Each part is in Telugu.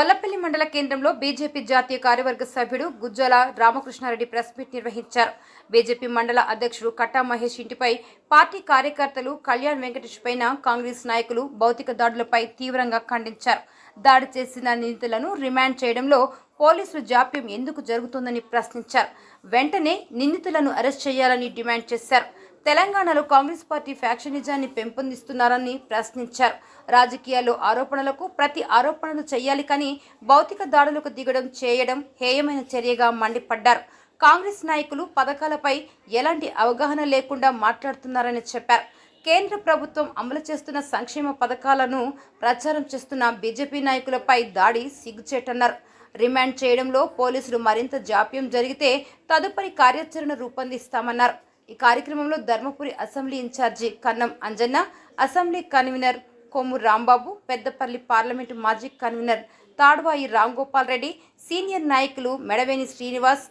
గొల్లపల్లి మండల కేంద్రంలో బీజేపీ జాతీయ కార్యవర్గ సభ్యుడు గుజ్జల రామకృష్ణారెడ్డి ప్రెస్ మీట్ నిర్వహించారు. బీజేపీ మండల అధ్యక్షుడు కట్టా మహేష్ ఇంటిపై పార్టీ కార్యకర్తలు కళ్యాణ్ వెంకటేష్ పైన కాంగ్రెస్ నాయకులు భౌతిక దాడులపై తీవ్రంగా ఖండించారు. దాడి చేసిన నిందితులను రిమాండ్ చేయడంలో పోలీసులు జాప్యం ఎందుకు జరుగుతుందని ప్రశ్నించారు. వెంటనే నిందితులను అరెస్ట్ చేయాలని డిమాండ్ చేశారు. తెలంగాణలో కాంగ్రెస్ పార్టీ ఫ్యాక్షనిజాన్ని పెంపొందిస్తున్నారని ప్రశ్నించారు. రాజకీయాల్లో ఆరోపణలకు ప్రతి ఆరోపణలు చేయాలి కానీ భౌతిక దాడులకు దిగడం చేయడం హేయమైన చర్యగా మండిపడ్డారు. కాంగ్రెస్ నాయకులు పథకాలపై ఎలాంటి అవగాహన లేకుండా మాట్లాడుతున్నారని చెప్పారు. కేంద్ర ప్రభుత్వం అమలు చేస్తున్న సంక్షేమ పథకాలను ప్రచారం చేస్తున్న బీజేపీ నాయకులపై దాడి సిగ్గుచేటన్నారు. రిమాండ్ చేయడంలో పోలీసులు మరింత జాప్యం జరిగితే తదుపరి కార్యాచరణ రూపొందిస్తామన్నారు. ఈ కార్యక్రమంలో Dharmapuri assembly incharge Kannam Anjanna assembly convener Kommu Rambabu Peddapalli parliament మాజీ కన్వీనర్ తాడ్వాయి రాంగోపాల్ రెడ్డి సీనియర్ నాయకులు మెడవేని శ్రీనివాస్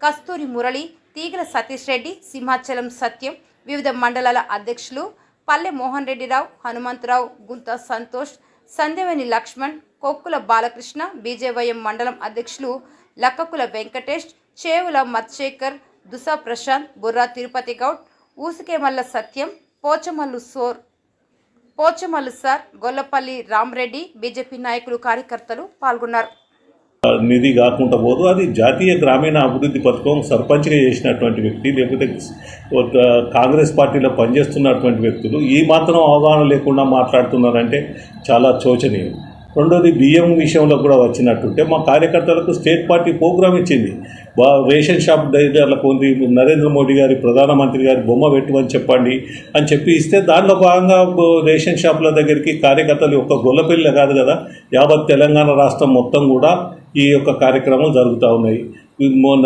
కస్తూరి మురళి తీగల సతీష్ రెడ్డి సింహాచలం సత్యం వివిధ మండలాల అధ్యక్షులు పల్లె మోహన్ రెడ్డిరావు హనుమంతరావు గుంత సంతోష్ సందేవేని లక్ష్మణ్ కొక్కుల బాలకృష్ణ బీజేవైఎం మండలం అధ్యక్షులు లక్కకుల వెంకటేష్ చేవుల మత్శేఖర్ దుసా Prashanth Burra Tirupati Goud ఊసుకేమల్ల Satyam Pochamallu sir Pochamallu sir Gollapalli Ramareddy BJP నాయకులు కార్యకర్తలు పాల్గొన్నారు. నిధి కాకుండా పోదు అది జాతీయ గ్రామీణ అభివృద్ధి పథకం సర్పంచ్గా చేసినటువంటి వ్యక్తి లేకపోతే ఒక కాంగ్రెస్ పార్టీలో పనిచేస్తున్నటువంటి వ్యక్తులు ఈ మాత్రం అవగాహన లేకుండా మాట్లాడుతున్నారంటే చాలా శోచనీయం. రెండోది బియ్యం విషయంలో కూడా వచ్చినట్టుంటే మా కార్యకర్తలకు స్టేట్ పార్టీ ప్రోగ్రామ్ ఇచ్చింది. రేషన్ షాప్ డైలర్లకు ఉంది నరేంద్ర మోడీ గారి ప్రధానమంత్రి గారి బొమ్మ పెట్టమని చెప్పండి అని చెప్పి ఇస్తే దాంట్లో భాగంగా రేషన్ షాపుల దగ్గరికి కార్యకర్తలు యొక్క గొల్లపిల్ల కాదు కదా యావత్ తెలంగాణ రాష్ట్రం మొత్తం కూడా ఈ యొక్క కార్యక్రమం జరుగుతూ ఉన్నాయి.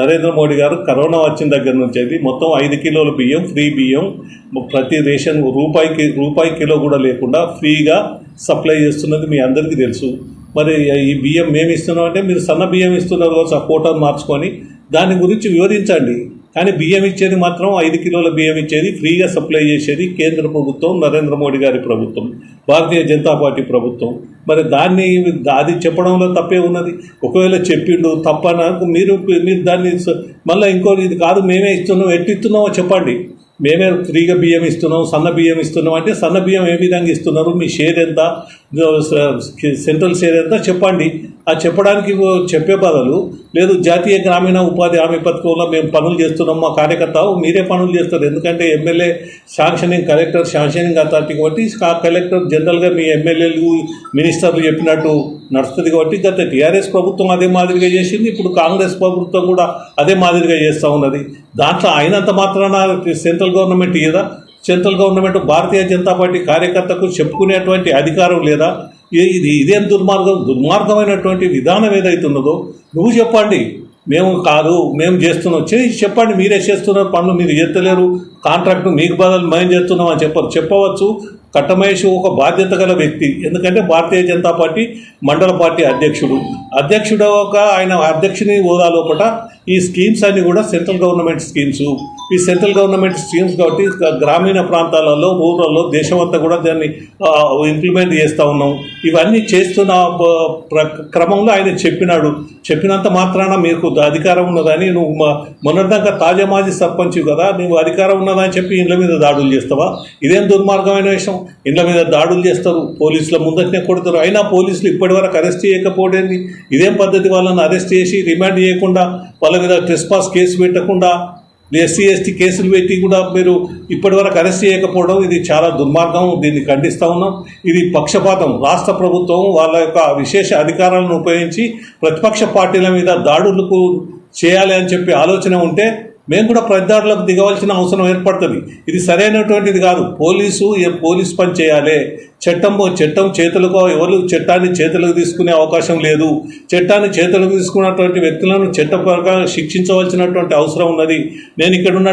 నరేంద్ర మోడీ గారు కరోనా వచ్చిన దగ్గర నుంచి అది మొత్తం ఐదు కిలోల బియ్యం ఫ్రీ బియ్యం ప్రతి రేషన్ రూపాయికి రూపాయి కిలో కూడా లేకుండా ఫ్రీగా సప్లై చేస్తున్నది మీ అందరికీ తెలుసు. మరి ఈ బియ్యం మేము ఇస్తున్నాం అంటే మీరు సన్న బియ్యం ఇస్తున్నారు కావచ్చు మార్చుకొని దాని గురించి వివరించండి. కానీ బియ్యం ఇచ్చేది మాత్రం ఐదు కిలోల బియ్యం ఇచ్చేది ఫ్రీగా సప్లై చేసేది కేంద్ర ప్రభుత్వం నరేంద్ర మోడీ గారి ప్రభుత్వం భారతీయ జనతా పార్టీ ప్రభుత్వం. మరి దాన్ని అది చెప్పడంలో తప్పే ఉన్నది. ఒకవేళ చెప్పిండు తప్పన మీరు మీరు దాన్ని మళ్ళీ ఇంకోటి ఇది కాదు మేమే ఇస్తున్నాం ఎట్టి ఇస్తున్నామో చెప్పండి. మేమే ఫ్రీగా బియ్యం ఇస్తున్నాం సన్న బియ్యం ఇస్తున్నాం అంటే సన్న బియ్యం ఏ విధంగా ఇస్తున్నారు మీ షేర్ ఎంత సెంట్రల్ షేర్ ఎంత చెప్పండి. ఆ చెప్పడానికి చెప్పే బదులు లేదు జాతీయ గ్రామీణ ఉపాధి హామీ పథకంలో మేము పనులు చేస్తున్నాం మా కార్యకర్త మీరే పనులు చేస్తారు. ఎందుకంటే MLA sanctioning collector sanctioning authority కాబట్టి ఆ కలెక్టర్ జనరల్గా మీ ఎమ్మెల్యేలు మినిస్టర్లు చెప్పినట్టు నడుస్తుంది కాబట్టి గత టీఆర్ఎస్ ప్రభుత్వం అదే మాదిరిగా చేసింది ఇప్పుడు కాంగ్రెస్ ప్రభుత్వం కూడా అదే మాదిరిగా చేస్తూ ఉన్నది. దాంట్లో అయినంత మాత్రాన central government ఇయ్యదా? Central government Bharatiya Janata party కార్యకర్తకు చెప్పుకునేటువంటి అధికారం లేదా? ఇది ఇదేం దుర్మార్గం దుర్మార్గమైనటువంటి విధానం ఏదైతున్నదో నువ్వు చెప్పండి. మేము కాదు మేము చేస్తున్నాం. చేసి చెప్పండి మీరే చేస్తున్నారు పనులు మీరు చేస్తలేరు కాంట్రాక్ట్ మీకు బదులు మేము చేస్తున్నాం అని చెప్పరు చెప్పవచ్చు. కట్టమహేష్ ఒక బాధ్యత గల వ్యక్తి. ఎందుకంటే భారతీయ జనతా పార్టీ మండల పార్టీ అధ్యక్షుడు. అధ్యక్షుడు ఒక ఆయన అధ్యక్షుని హోదా లోపల ఈ స్కీమ్స్ అన్నీ కూడా సెంట్రల్ గవర్నమెంట్ స్కీమ్స్. ఈ సెంట్రల్ గవర్నమెంట్ స్కీమ్స్ కాబట్టి గ్రామీణ ప్రాంతాలలో రూరల్లో దేశమంతా కూడా దాన్ని ఇంప్లిమెంట్ చేస్తూ ఉన్నాం. ఇవన్నీ చేస్తున్న ప్ర- క్రమంలో ఆయన చెప్పినాడు. చెప్పినంత మాత్రాన మీకు అధికారం ఉన్నదని నువ్వు మొన్నటిదాకా తాజా మాజీ సర్పంచ్ కదా నువ్వు అధికారం ఉన్నదని చెప్పి ఇండ్ల మీద దాడులు చేస్తావా? ఇదేం దుర్మార్గమైన విషయం? ఇండ్ల మీద దాడులు చేస్తారు పోలీసుల ముందటనే కొడతారు. అయినా పోలీసులు ఇప్పటివరకు అరెస్ట్ చేయకపోవడేంది ఇదేం పద్ధతి వాళ్ళని అరెస్ట్ చేసి రిమాండ్ చేయకుండా వాళ్ళ మీద ట్రెస్పాస్ కేసు పెట్టకుండా ఎస్సీ ఎస్టీ కేసులు పెట్టి కూడా మీరు ఇప్పటివరకు అరెస్ట్ చేయకపోవడం ఇది చాలా దుర్మార్గం. దీన్ని ఖండిస్తూ ఉన్నాం. ఇది పక్షపాతం. రాష్ట్ర ప్రభుత్వం వాళ్ళ యొక్క విశేష అధికారాలను ఉపయోగించి ప్రతిపక్ష పార్టీల మీద దాడులకు చేయాలి అని చెప్పి ఆలోచన ఉంటే మేము కూడా ప్రతిదాడులకు దిగవలసిన అవసరం ఏర్పడుతుంది. ఇది సరైనటువంటిది కాదు. పోలీసు ఏ పోలీస్ పని చేయాలి. చట్టం చట్టం చేతులకు ఎవరు చట్టాన్ని చేతులకు తీసుకునే అవకాశం లేదు. చట్టాన్ని చేతులకు తీసుకున్నటువంటి వ్యక్తులను చట్ట ప్రకారం శిక్షించవలసినటువంటి అవసరం ఉన్నది. నేను ఇక్కడ ఉన్న